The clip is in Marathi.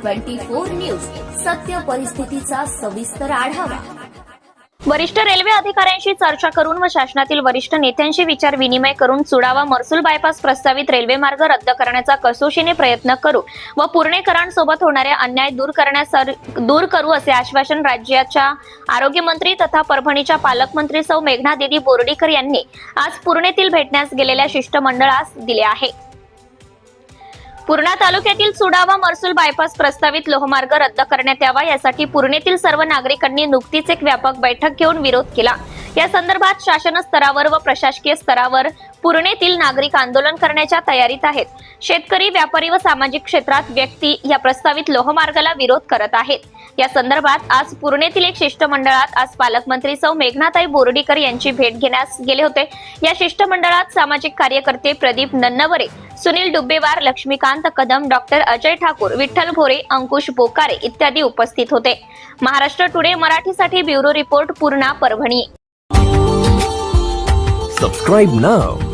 Twenty four news. सत्य परिस्थितीचा सविस्तर आढावा. वरिष्ठ रेल्वे अधिकाऱ्यांशी चर्चा करून व शासनातील वरिष्ठ नेत्यांशी विचार विनिमय करून चुडावा मर्सूल बायपास प्रस्तावित रेल्वे मार्ग रद्द करण्याचा कसोशीने प्रयत्न करू व पुणेकरांसोबत होणारे अन्याय दूर करण्यास दूर करू असे आश्वासन राज्याच्या आरोग्यमंत्री तथा परभणीच्या पालकमंत्री सौ मेघना देवी बोर्डीकर यांनी आज पूर्णेतील भेटण्यास गेलेल्या शिष्टमंडळास दिले आहे. पूर्णा तालुक्यातील सुडावा मर्सूल बायपास प्रस्तावित लोहमार्ग रद्द करण्यात यावा यासाठी पूर्णेतील सर्व नागरिकांनी नुकतीच एक व्यापक बैठक घेऊन विरोध केला. या संदर्भात शासन स्तरावर व प्रशासकीय स्तरावर पूर्णेतील नागरिक आंदोलन करण्याच्या तयारीत आहेत. शेतकरी व्यापारी व सामाजिक क्षेत्रात व्यक्ती या प्रस्तावित लोहमार्गाला विरोध करत आहेत. या संदर्भात आज पूर्णेतील एक शिष्टमंडळात आज पालकमंत्री सौ मेघनाताई बोर्डीकर यांची भेट घेण्यास गेले होते. या शिष्टमंडळात सामाजिक कार्यकर्ते प्रदीप नन्नवरे सुनील डुब्बेवार लक्ष्मीकांत कदम डॉक्टर अजय ठाकूर विठ्ठल भोरे अंकुश बोकारे इत्यादी उपस्थित होते. महाराष्ट्र टुडे मराठीसाठी bureau report Purna Parbhani. Subscribe नाव